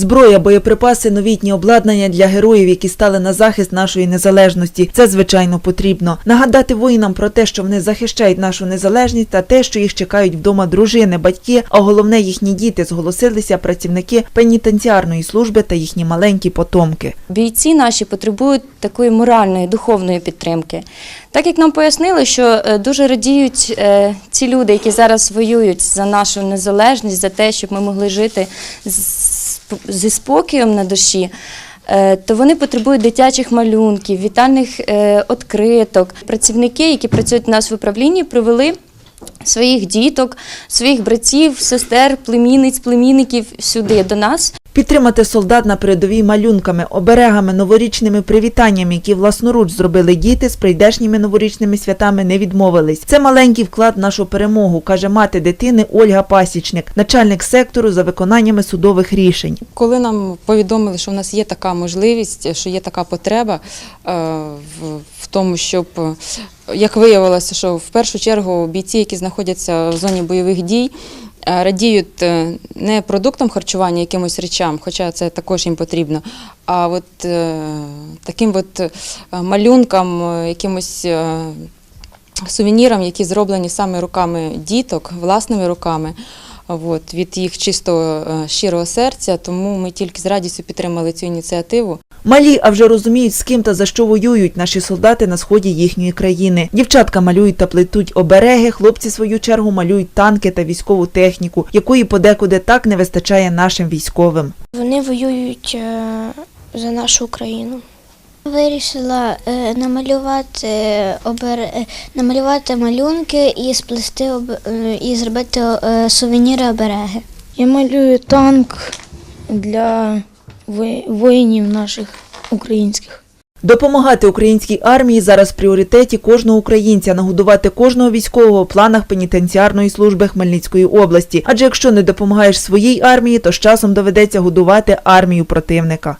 Зброя, боєприпаси, новітні обладнання для героїв, які стали на захист нашої незалежності. Це звичайно потрібно. Нагадати воїнам про те, що вони захищають нашу незалежність та те, що їх чекають вдома дружини, батьки, а головне їхні діти, зголосилися працівники пенітенціарної служби та їхні маленькі потомки. Бійці наші потребують такої моральної, духовної підтримки. Так як нам пояснили, що е, дуже радіють е, ці люди, які зараз воюють за нашу незалежність, за те, щоб ми могли жити з- зі спокоєм на душі. е, То вони потребують дитячих малюнків, вітальних відкриток. откриток. Працівники, які працюють у нас в управлінні, привели своїх діток, своїх братів, сестер, племінниць, племінників сюди до нас. Підтримати солдат на передовій малюнками, оберегами, новорічними привітаннями, які власноруч зробили діти з прийдешніми новорічними святами, не відмовились. Це маленький вклад в нашу перемогу, каже мати дитини Ольга Пасічник, начальник сектору за виконаннями судових рішень. Коли нам повідомили, що в нас є така можливість, що є така потреба е, в, тому, щоб е, як виявилося, що в першу чергу бійці, які знаходяться в зоні бойових дій, радіють е, не продуктам харчування, якимось речам, хоча це також їм потрібно, а от е, таким от е, малюнкам, е, якимось. е, Сувенірам, які зроблені саме руками діток, власними руками, от, від їх чистого е, щирого серця, тому ми тільки з радістю підтримали цю ініціативу. Малі, а вже розуміють, з ким та за що воюють наші солдати на сході їхньої країни. Дівчатка малюють та плетуть обереги, хлопці в свою чергу малюють танки та військову техніку, якої подекуди так не вистачає нашим військовим. Вони воюють е, за нашу Україну. Вирішила е, намалювати, обер... е, намалювати малюнки і сплести об... і зробити сувеніри обереги. Я малюю танк для воїнів наших українських. Допомагати українській армії зараз в пріоритеті кожного українця, нагодувати кожного військового в планах пенітенціарної служби Хмельницької області. Адже якщо не допомагаєш своїй армії, то з часом доведеться годувати армію противника.